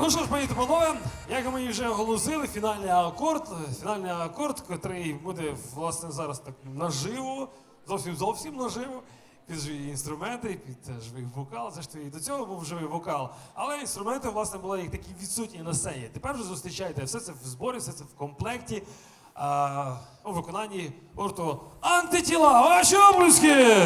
Ну що ж, мої та панове, як ми вже оголосили, фінальний акорд, фінальний акорд, який буде власне зараз так наживо, зовсім зовсім наживо. Під живі інструменти, під живий вокал, це ж і до цього був живий вокал. Але інструменти, власне, були як такі відсутні на сцені. Тепер вже зустрічайте все це в зборі, все це в комплекті а, у виконанні гурту антитіла. Ваші облюски!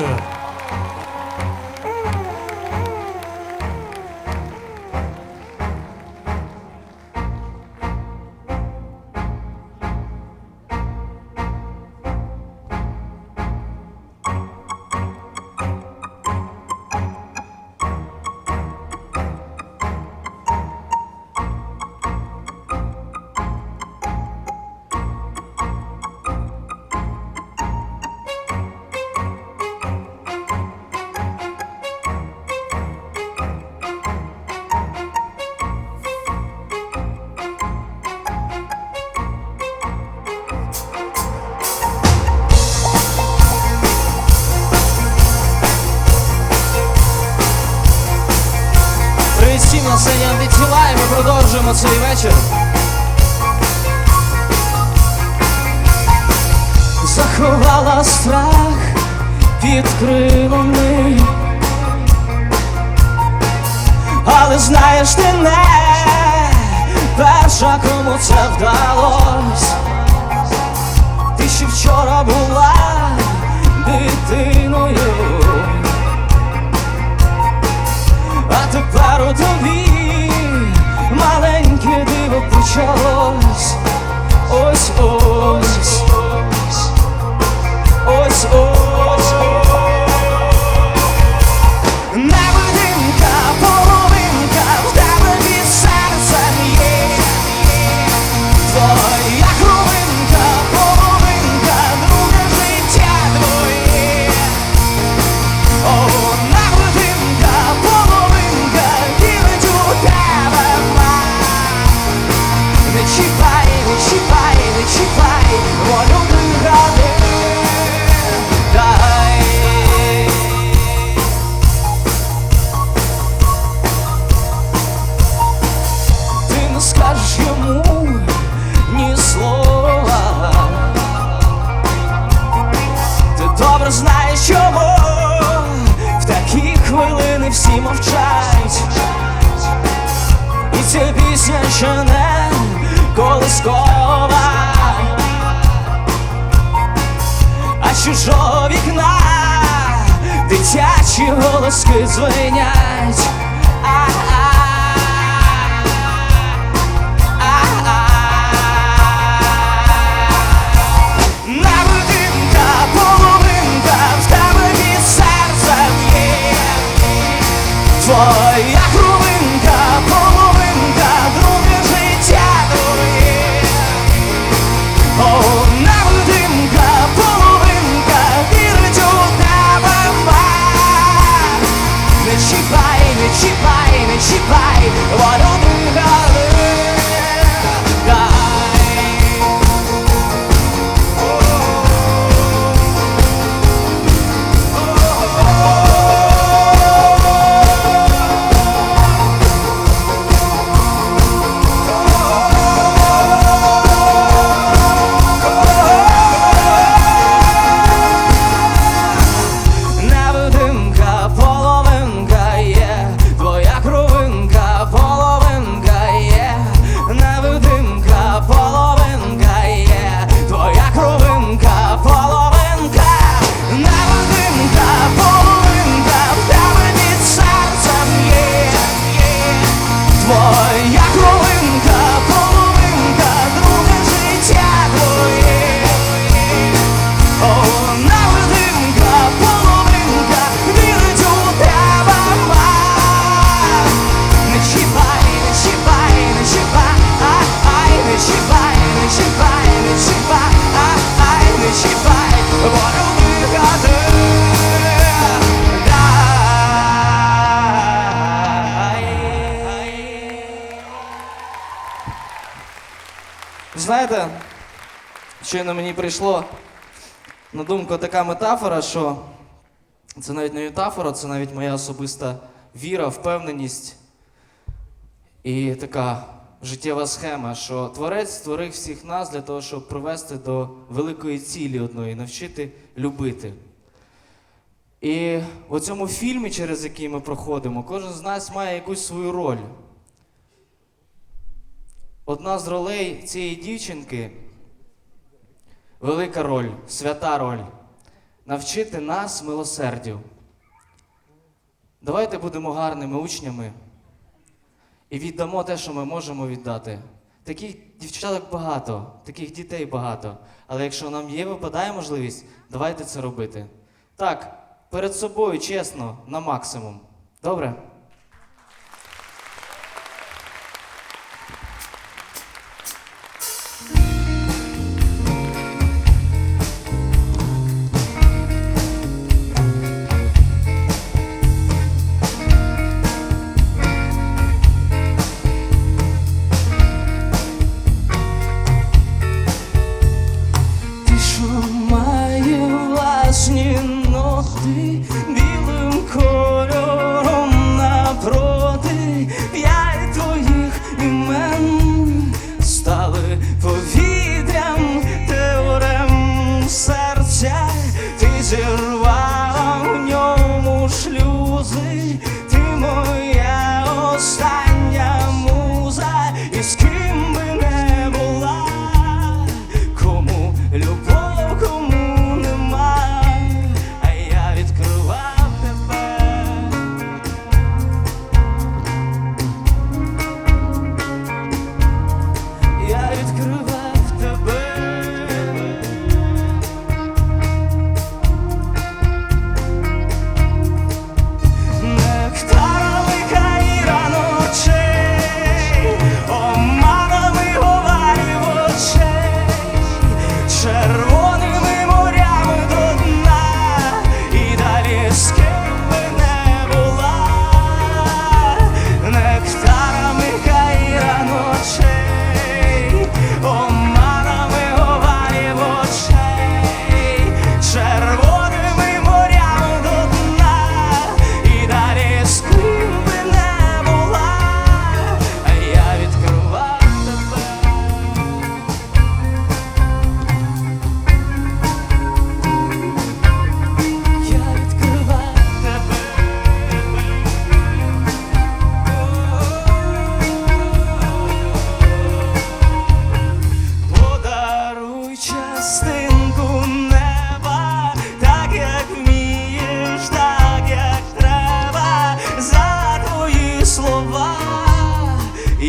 Твоя хруминка, половинка, друге життя дури, одна людинка, половинка, вірить у тебе Не чіпай, не чіпай, не чіпай, воно друга. Знаєте, щойно мені прийшло на думку така метафора, що це навіть не метафора, це навіть моя особиста віра, впевненість і така життєва схема, що творець створив всіх нас для того, щоб привести до великої цілі одної, навчити любити. І у цьому фільмі, через який ми проходимо, кожен з нас має якусь свою роль. Одна з ролей цієї дівчинки велика роль, свята роль навчити нас милосердю. Давайте будемо гарними учнями і віддамо те, що ми можемо віддати. Таких дівчаток багато, таких дітей багато. Але якщо нам є, випадає можливість, давайте це робити. Так, перед собою, чесно, на максимум. Добре?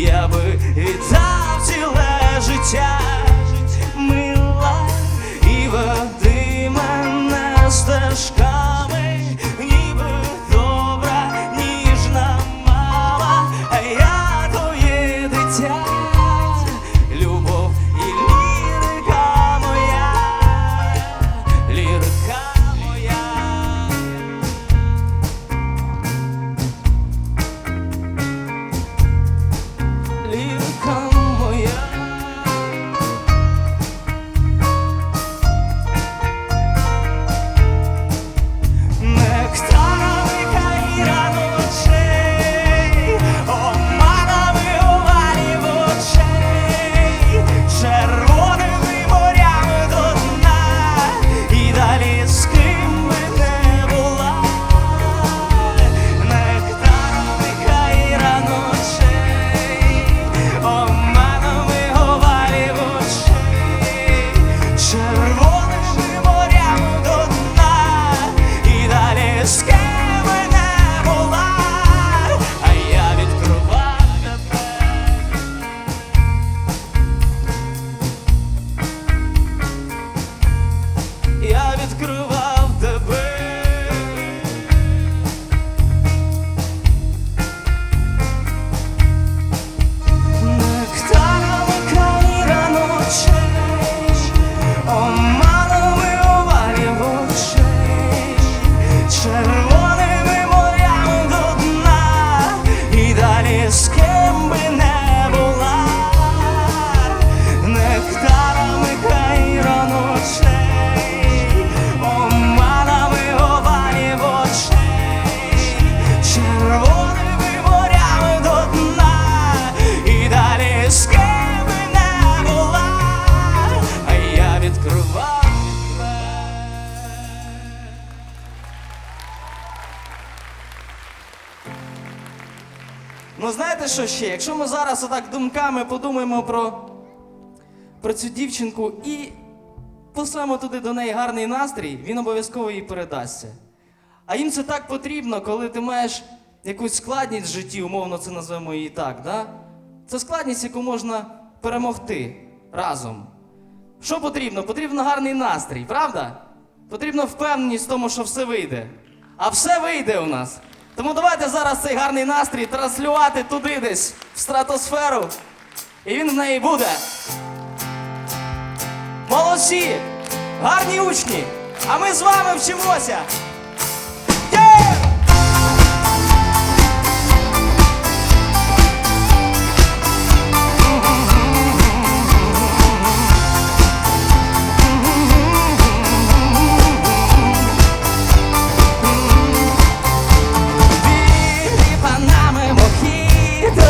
я би віддав ціле життя, мила і води мене стежка. Думками подумаємо про, про цю дівчинку і послемо туди до неї гарний настрій, він обов'язково їй передасться. А їм це так потрібно, коли ти маєш якусь складність в житті, умовно це назвемо її так, да? Це складність, яку можна перемогти разом. Що потрібно? Потрібно гарний настрій, правда? Потрібна впевненість в тому, що все вийде. А все вийде у нас. Тому давайте зараз цей гарний настрій транслювати туди десь, в стратосферу. І він в неї буде. Молодці! Гарні учні! А ми з вами вчимося!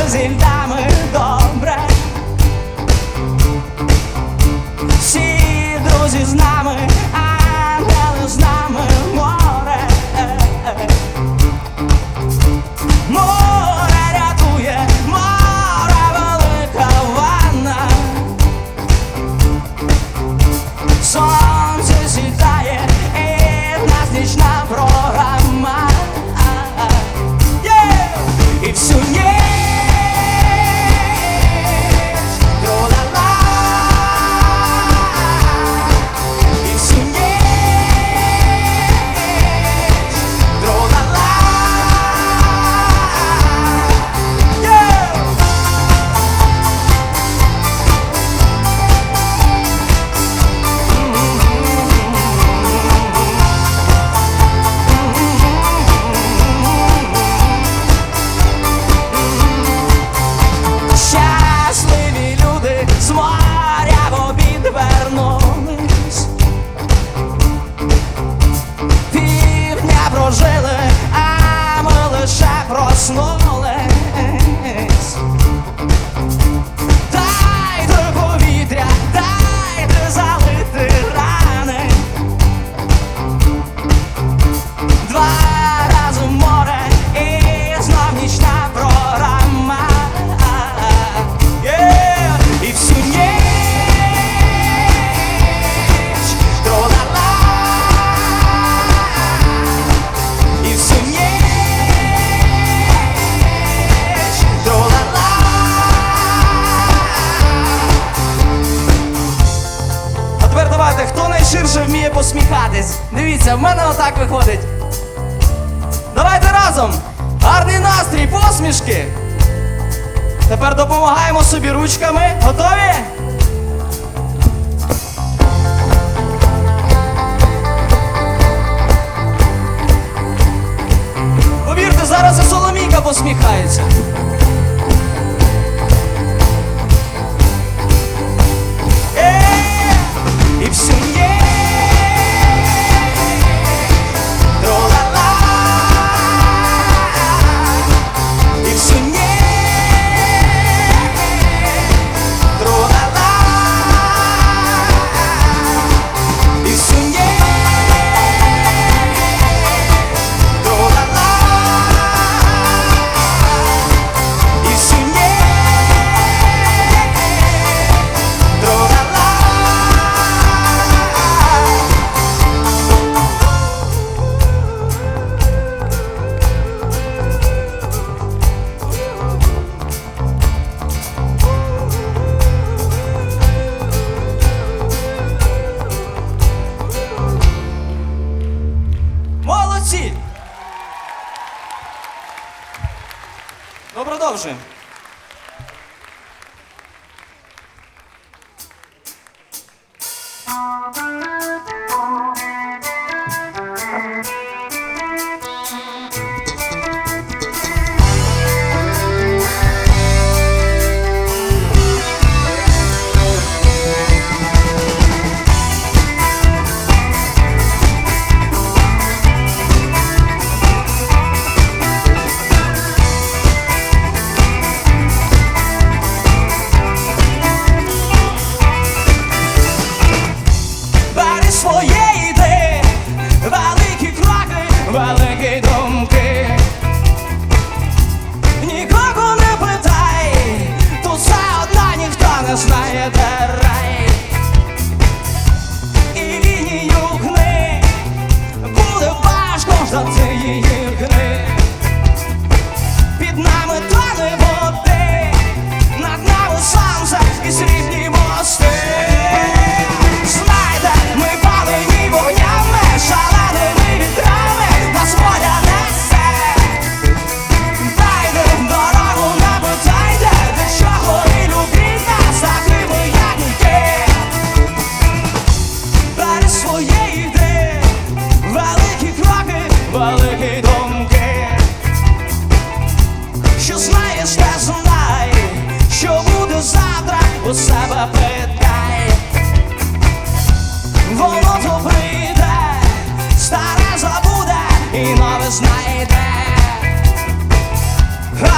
Мохіто зі льдами Дивіться, в мене отак виходить. Давайте разом! Гарний настрій, посмішки! Тепер допомагаємо собі ручками. Готові? Повірте, зараз і Соломійка посміхається. Е, І всю Ну, продовжуємо.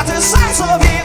А ти сам собі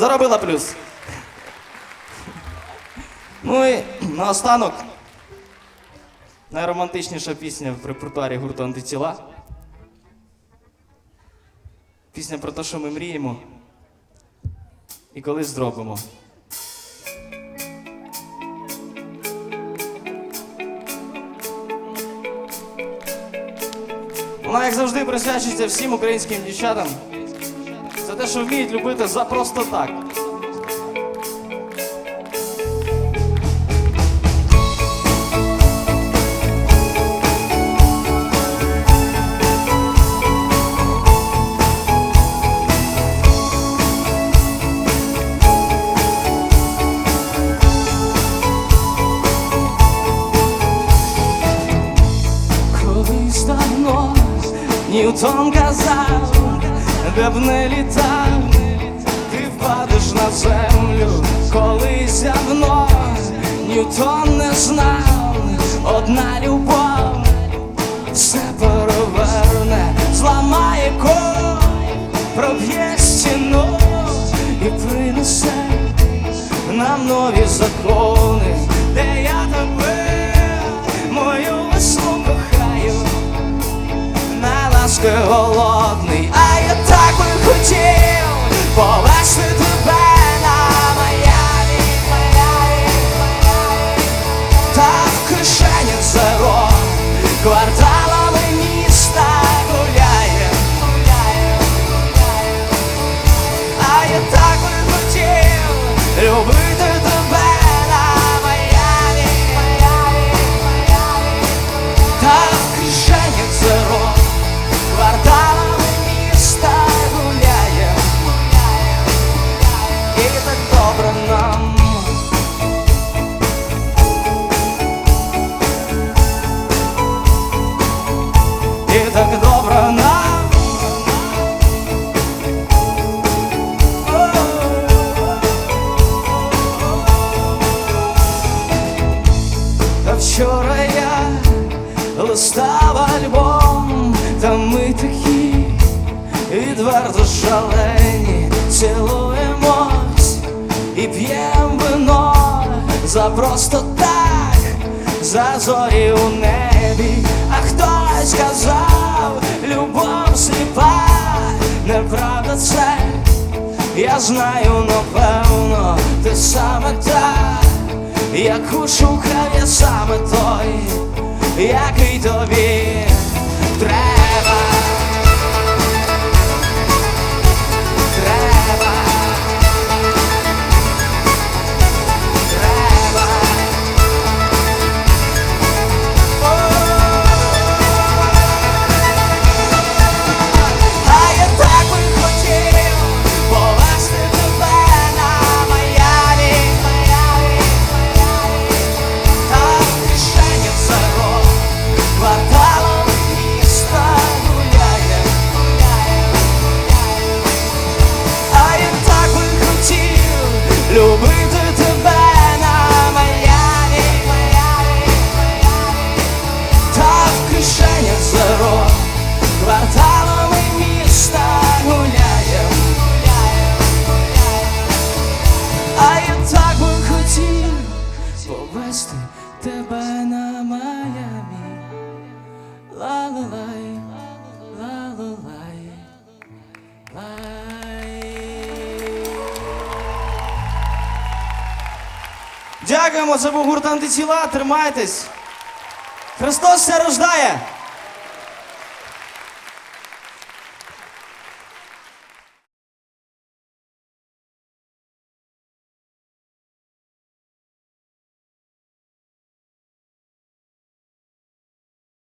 Заробила плюс. Ну і наостанок. Найромантичніша пісня в репертуарі гурту антитіла. Пісня про те, що ми мріємо і колись зробимо. Вона, як завжди, присвячується всім українським дівчатам те, що вміють любити за просто так. Не літав, ти впадеш на землю, колись давно Ньютон не знав, одна любов все переверне, зламає кол, проб'є стіну і принесе нам нові закони, так би хотів саме так, як шукає саме той, який тобі. Треба. Дякуємо, це був гурт антитіла. Тримайтесь. Христос все рождає!